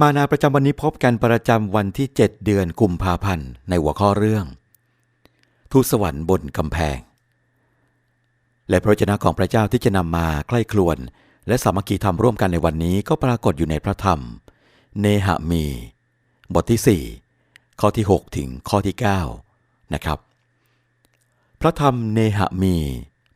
มานาประจำวันนี้พบกันประจำวันที่ 7 เดือนกุมภาพันธ์ในหัวข้อเรื่องทูตสวรรค์บนกำแพง และพระเจ้าของพระเจ้าที่จะนำมาใกล้ครวน และสามัคคีธรรมร่วมกันในวันนี้ก็ปรากฏอยู่ในพระธรรม เนหะมี บทที่ 4 ข้อที่ 6 ถึงข้อที่ 9 นะครับ พระธรรมเนหะมี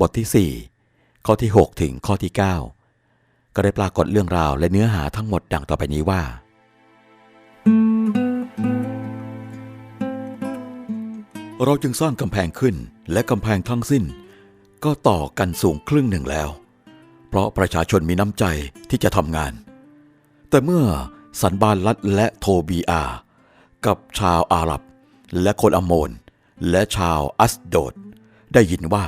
บทที่ 4 ข้อที่ 6 ถึงข้อที่ 9 ก็ได้ปรากฏเรื่องราวและเนื้อหาทั้งหมดดังต่อไปนี้ว่า เราจึงสร้างกำแพงขึ้นและกำแพงทั้งสิ้น ก็ต่อกันสูงครึ่งหนึ่งแล้ว เพราะประชาชนมีน้ำใจที่จะทำงาน แต่เมื่อสันบานลัดและโทบีอา กับชาวอาหรับ และคนอโมน และชาวอัสโดด ได้ยินว่า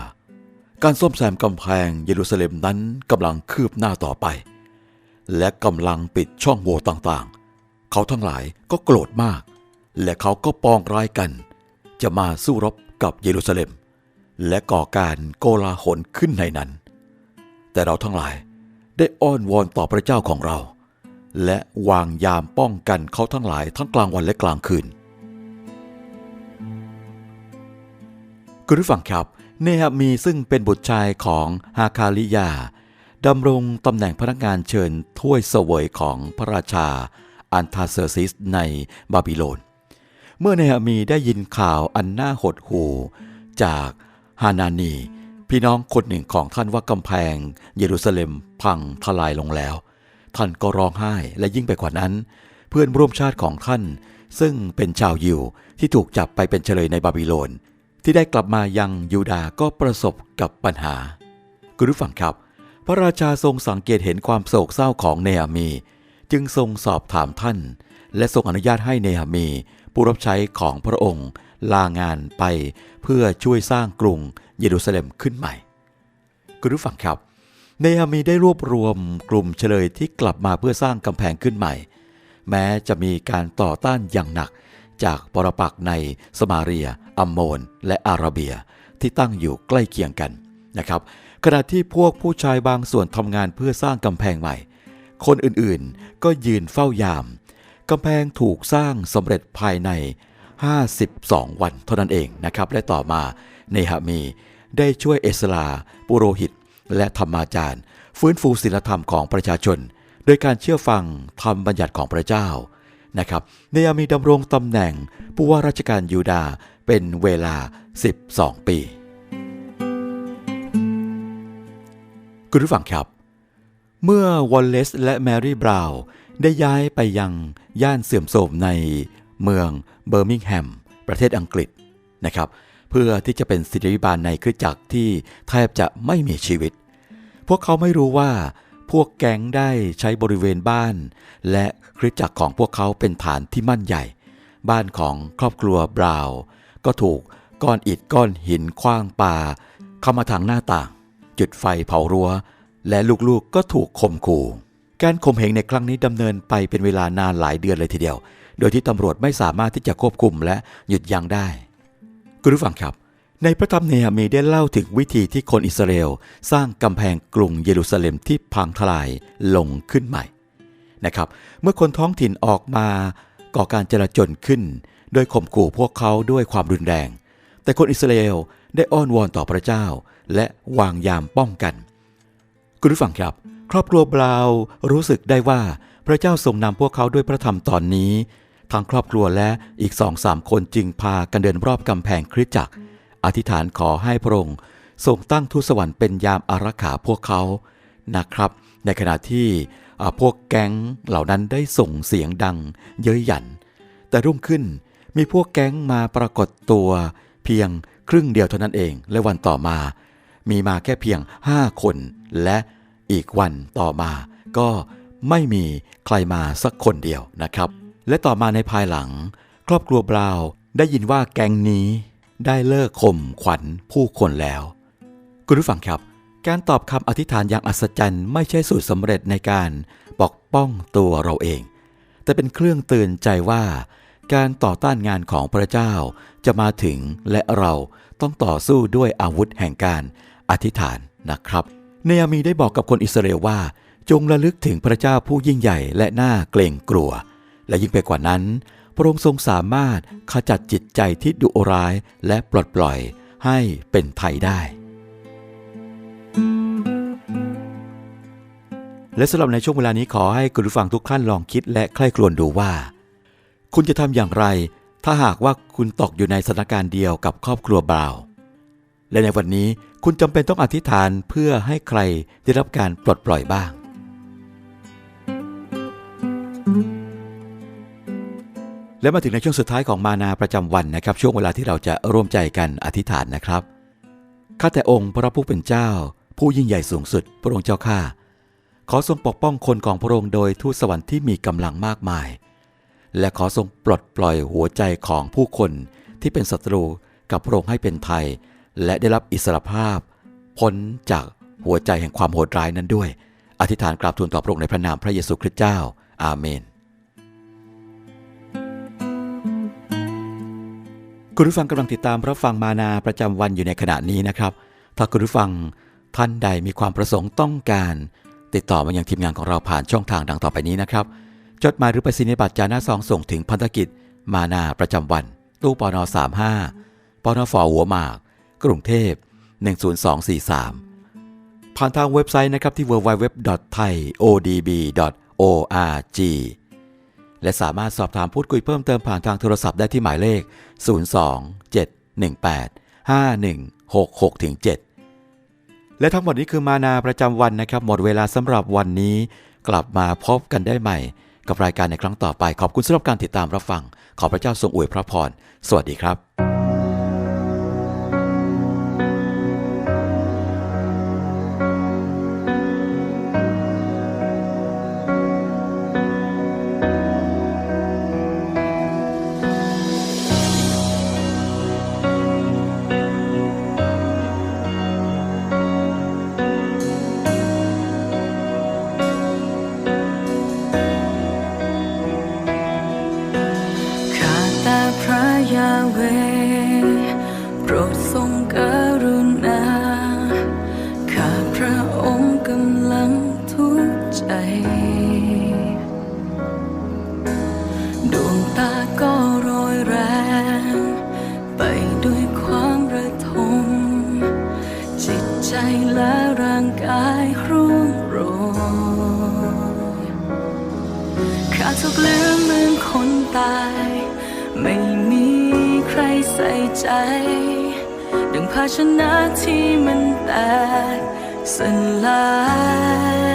การซ่อมแซมกำแพงเยรูซาเล็มนั้นกำลังคืบหน้าต่อไป และกำลังปิดช่องโหว่ต่างๆ เขาทั้งหลายก็โกรธมาก และเขาก็ปองร้ายกัน จะมาสู้รบกับเยรูซาเล็ม และก่อการโกลาหลขึ้นในนั้น แต่เราทั้งหลายได้อ้อนวอนต่อพระเจ้าของเรา และวางยามป้องกันเขาทั้งหลายทั้งกลางวันและกลางคืนคุณผู้ฟังครับเนหะมีซึ่งเป็นบุตรชายของฮาคาลิยาดำรงตำแหน่งพนักงานเชิญถ้วยเสวยของพระราชาอันทาเซอร์ซิสในบาบิโลน เมื่อเนหะมีได้ยินข่าวอันน่าหดหู่จากฮานานี พี่น้องคนหนึ่งของท่านว่ากำแพง เยรูซาเล็มพังทลายลงแล้ว ท่านก็ร้องไห้และยิ่งไปกว่านั้น เพื่อนร่วมชาติของท่าน ซึ่งเป็นชาวยิวที่ถูกจับไปเป็นเฉลยในบาบิโลน ที่ได้กลับมายังยูดาห์ก็ประสบกับปัญหา คุณผู้ฟังครับ พระราชาทรงสังเกตเห็นความโศกเศร้าของเนหามี จึงทรงสอบถามท่าน และทรงอนุญาตให้เนหามี ผู้รับใช้ของพระองค์ลางานไปเพื่อช่วยสร้างกรุงเยรูซาเล็มขึ้นใหม่ คุณผู้ฟังครับเนหามีได้รวบรวมกลุ่มเฉลยที่กลับมาเพื่อสร้างกำแพงขึ้นใหม่ แม้จะมีการต่อต้านอย่างหนักจากปรปักษ์ในสมาเรีย อัมโมน และอาราเบียที่ตั้งอยู่ใกล้เคียงกันนะครับ ขณะที่พวกผู้ชายบางส่วนทำงานเพื่อสร้างกำแพงใหม่ คนอื่นๆ ก็ยืนเฝ้ายาม กำแพงถูกสร้างสำเร็จภายใน 52 วันเท่านั้นเองนะครับ และต่อมาเนหามีได้ช่วยเอสลา ปุโรหิต และธรรมาจารย์ ฟื้นฟูศีลธรรมของประชาชน โดยการเชื่อฟังธรรมบัญญัติของพระเจ้านะครับเนหามีดำรงตำแหน่งผู้ว่าราชการยูดาเป็นเวลา 12 ปี คุณผู้ฟังครับ เมื่อวอลเลซและแมรี่บราวน์ ได้ย้ายไปยังย่านเสื่อมโทรมในเมืองเบอร์มิงแฮม ประเทศอังกฤษนะครับ เพื่อที่จะเป็นศิริบาลในคริสตจักรที่แทบจะไม่มีชีวิต พวกเขาไม่รู้ว่าพวกแก๊งได้ใช้บริเวณบ้าน และคริสตจักรของพวกเขาเป็นฐานที่มั่นใหญ่ บ้านของครอบครัวบราวน์ก็ถูกก้อนอิฐก้อนหินคว้างปาเข้ามาทางหน้าต่าง จุดไฟเผารัว้ว และลูกๆก็ถูกข่มขู่ การข่มเหงในครั้งนี้ดำเนินไปเป็นเวลานานหลายเดือนเลยทีเดียว โดยที่ตำรวจไม่สามารถที่จะควบคุมและหยุดยั้งได้ คุณผู้ฟังครับ ในพระธรรมเนหะมีได้เล่าถึงวิธีที่คนอิสราเอลสร้างกำแพงกรุงเยรูซาเล็มที่พังทลายลงขึ้นใหม่นะครับ เมื่อคนท้องถิ่นออกมาก่อการจลาจลขึ้น โดยข่มขู่พวกเขาด้วยความรุนแรง แต่คนอิสราเอลได้อ้อนวอนต่อพระเจ้า และวางยามป้องกัน คุณผู้ฟังครับ ครอบครัวบราวน์รู้สึกได้ว่าพระเจ้าทรงนำพวกเขาด้วยพระธรรมตอนนี้ทางครอบครัวและอีกสองสามคนจึงพากันเดินรอบกำแพงคริสตจักร อธิษฐานขอให้พระองค์ทรงตั้งทูตสวรรค์เป็นยามอารักขาพวกเขานะครับ ในขณะที่พวกแก๊งเหล่านั้นได้ส่งเสียงดัง เย้ยหยัน แต่รุ่งขึ้นมีพวกแก๊งมาปรากฏตัวเพียงครึ่งเดียวเท่านั้นเอง และวันต่อมา มีมาแค่เพียงห้าคนและ อีกวันต่อมาก็ไม่มีใครมาสักคนเดียวนะครับ และต่อมาในภายหลัง ครอบครัวบราวน์ได้ยินว่าแก๊งนี้ได้เลิกข่มขวัญผู้คนแล้ว คุณผู้ฟังครับ การตอบคำอธิษฐานอย่างอัศจรรย์ไม่ใช่สูตรสำเร็จในการปกป้องตัวเราเอง แต่เป็นเครื่องเตือนใจว่า การต่อต้านงานของพระเจ้าจะมาถึงและเราต้องต่อสู้ด้วยอาวุธแห่งการอธิษฐานนะครับ เนอามีได้บอกกับคนอิสราเอลว่า จงระลึกถึงพระเจ้าผู้ยิ่งใหญ่และน่าเกรงกลัว และยิ่งไปกว่านั้น พระองค์ทรงสามารถขจัดจิตใจที่ดุร้ายและปลดปล่อยให้เป็นไทยได้ และสำหรับในช่วงเวลานี้ขอให้คุณผู้ฟังทุกท่านลองคิดและใคร่ครวญดูว่า คุณจะทำอย่างไร ถ้าหากว่าคุณตกอยู่ในสถานการณ์เดียวกับครอบครัวบราว และในวันนี้คุณจำเป็นต้องอธิษฐานเพื่อให้ใครได้รับการปลดปล่อยบ้าง และมาถึงในช่วงสุดท้ายของมานาประจำวันนะครับ ช่วงเวลาที่เราจะร่วมใจกันอธิษฐานนะครับข้าแต่องค์พระผู้เป็นเจ้า ผู้ยิ่งใหญ่สูงสุด พระองค์เจ้าข้าขอทรงปกป้องคนของพระองค์โดยทูตสวรรค์ที่มีกำลังมากมาย และขอทรงปลดปล่อยหัวใจของผู้คนที่เป็นศัตรูกับพระองค์ให้เป็นไทย และได้รับอิสรภาพ พ้นจากหัวใจแห่งความโหดร้ายนั้นด้วย อธิษฐานกราบทูลต่อพระองค์ในพระนามพระเยซูคริสต์เจ้า อาเมน คุณผู้ฟังกำลังติดตามรับฟังมานาประจำวันอยู่ในขณะนี้นะครับ ถ้าคุณผู้ฟังท่านใดมีความประสงค์ต้องการ ติดต่อมายังทีมงานของเราผ่านช่องทางดังต่อไปนี้นะครับ จดหมายหรือไปรษณีบัตรจานาซองส่งถึงพันธกิจ มานาประจำวัน ตู้ปอนอ35ปอนอฟหัวหมาก กรุงเทพ 10243 ผ่านทางเว็บไซต์นะครับที่ www.thaiodb.org และสามารถสอบถามพูดคุยเพิ่มเติมผ่านทางโทรศัพท์ได้ที่หมายเลข 02-718-5166-7 และทั้งหมดนี้คือมานาประจำวันนะครับ หมดเวลาสำหรับวันนี้ กลับมาพบกันได้ใหม่ กับรายการในครั้งต่อไป ขอบคุณสำหรับการติดตามรับฟัง ขอพระเจ้าทรงอวยพระพร สวัสดีครับ เวโปรดทรงกรุณา ข้าพระองค์กำลังทุกข์ใจ ดวงตาก็โรยแรง ไปด้วยความระทม จิตใจและร่างกายร่วงโรยข้าถูกลืมเหมือนคนตาย ไม่ ใจ ดังภาชนะที่มันแตกสลาย